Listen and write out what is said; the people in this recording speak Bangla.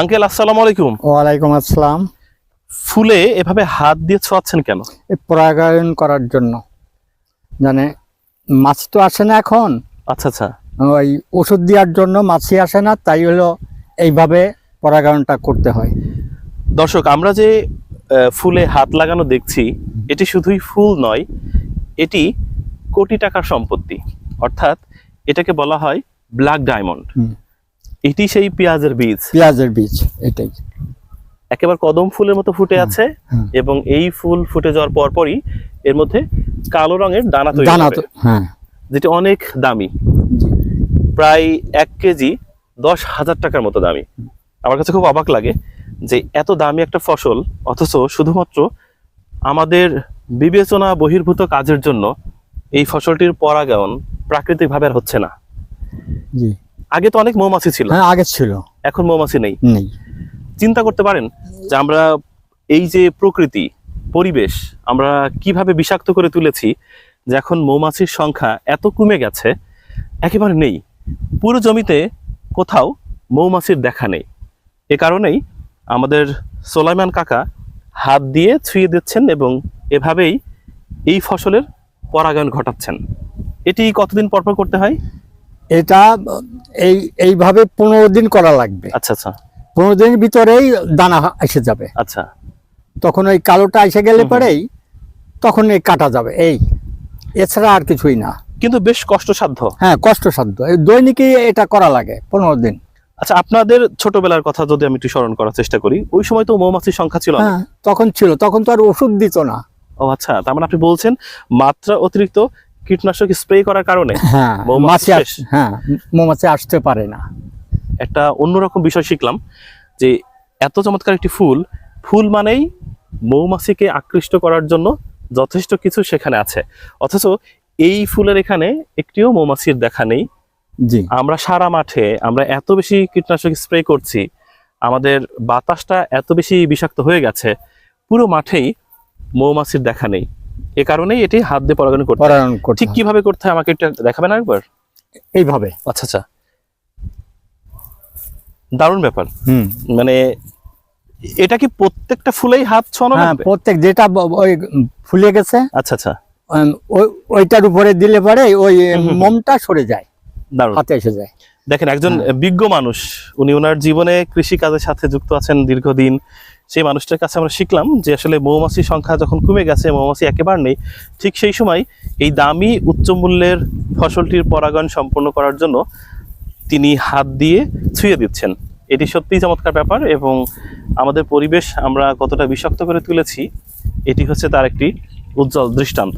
আঙ্কেল আসসালামু আলাইকুম। ওয়ালাইকুম আসসালাম। ফুলে এভাবে হাত দিয়ে ছোঁয়াচ্ছেন কেন? এই পরাগায়ন করার জন্য। জানে মাছ তো আসে না এখন। আচ্ছা আচ্ছা। ওই ওষুধ দেওয়ার জন্য মাছি আসে না তাই হলো এইভাবে পরাগায়নটা করতে হয়। দর্শক আমরা যে ফুলে হাত লাগানো দেখছি এটি শুধুই ফুল নয় এটি কোটি টাকার সম্পত্তি। অর্থাৎ এটাকে বলা হয় ব্ল্যাক ডায়মন্ড। এটি সেই পেঁয়াজের বীজ। পেঁয়াজের বীজ এটাই। একেবারে কদম ফুলের মতো ফুটে আছে এবং এই ফুল ফুটে যাওয়ার পরপরই এর মধ্যে কালো রঙের দানা তৈরি দানা হ্যাঁ। যেটি অনেক দামি। প্রায় এক কেজি দশ হাজার টাকার মতো দামি। আমার কাছে খুব অবাক লাগে যে এত দামি একটা ফসল অথচ শুধুমাত্র আমাদের বিবেচনা বহির্ভূত কাজের জন্য এই ফসলটির পরাগায়ন প্রাকৃতিকভাবে আর হচ্ছে না। জি। আগে তো অনেক মৌমাছি ছিল। হ্যাঁ আগে ছিল। এখন মৌমাছি নেই। নেই। চিন্তা করতে পারেন যে আমরা এই যে প্রকৃতি পরিবেশ আমরা কীভাবে বিষাক্ত করে তুলেছি যে এখন মৌমাছির সংখ্যা এত কমে গেছে একেবারে নেই। পুরো জমিতে কোথাও মৌমাছির দেখা নেই। এ কারণেই আমাদের সোলাইমান কাকা হাত দিয়ে ছুঁয়ে দিচ্ছেন এবং এভাবেই এই ফসলের পরাগায়ন ঘটাচ্ছেন। এটি কতদিন পর পর করতে হয়? এটা এই এইভাবে পনেরো দিন করা লাগবে। আচ্ছা আচ্ছা। পনেরো দিনের ভিতরেই দানা এসে যাবে। আচ্ছা। তখন ওই কালোটা এসে গেলে। পরেই তখন এই কাটা যাবে। এই এছাড়া আর কিছুই না। কিন্তু বেশ কষ্টসাধ্য। হ্যাঁ কষ্টসাধ্য। এই দৈনিকই এটা করা লাগে পনেরো দিন। আচ্ছা আপনাদের ছোটবেলার কথা যদি আমি একটু স্মরণ করার চেষ্টা করি ওই সময় তো মৌমাছির সংখ্যা ছিল হ্যাঁ তখন ছিল। তখন তো আর ওষুধ দিত না। ও আচ্ছা তার মানে আপনি বলছেন মাত্রা অতিরিক্ত কীটনাশক স্প্রে করার কারণে হ্যাঁ মৌমাছি মাছি হ্যাঁ মৌমাছি আসতে পারে না। একটা অন্যরকম বিষয় শিখলাম যে এত চমৎকার একটি ফুল ফুল মানেই মৌমাছিকে আকৃষ্ট করার জন্য যথেষ্ট কিছু সেখানে আছে। অথচ এই ফুলের এখানে একটিও মৌমাছির দেখা নেই। জি। আমরা সারা মাঠে আমরা এত বেশি কীটনাশক স্প্রে করছি আমাদের বাতাসটা এত বেশি বিষাক্ত হয়ে গেছে পুরো মাঠেই মৌমাছির দেখা নেই। এ কারণেই এটি হাত দিয়ে পরাগায়ন করতে। পরায়ণ করতে ঠিক কীভাবে করতে হয় আমাকে একটু দেখাবেন একবার এইভাবে। আচ্ছা আচ্ছা। দারুণ ব্যাপার। হুম। মানে এটা কি প্রত্যেকটা ফুলেই হাত ছোঁয়ানো হ্যাঁ প্রত্যেক যেটা ওই ফুলে গেছে আচ্ছা আচ্ছা। ওই- ওইটার উপরে দিলে পরে ওই। মোমটা সরে যায় দারুণ। হাতে এসে যায়। দেখেন একজন হ্যাঁ। বিজ্ঞ মানুষ উনি ওনার জীবনে কৃষি কাজের সাথে যুক্ত আছেন দীর্ঘদিন। সেই মানুষটার কাছে আমরা শিখলাম যে আসলে মৌমাছির সংখ্যা যখন কমে গেছে, মৌমাছি একেবার নেই, ঠিক সেই সময় এই দামি উচ্চ মূল্যের ফসলটির পরাগায়ন সম্পন্ন করার জন্য তিনি হাত দিয়ে ছুঁয়ে দিচ্ছেন। এটি সত্যিই চমৎকার ব্যাপার এবং আমাদের পরিবেশ আমরা কতটা বিষাক্ত করে তুলেছি, এটি হচ্ছে তার একটি উজ্জ্বল দৃষ্টান্ত।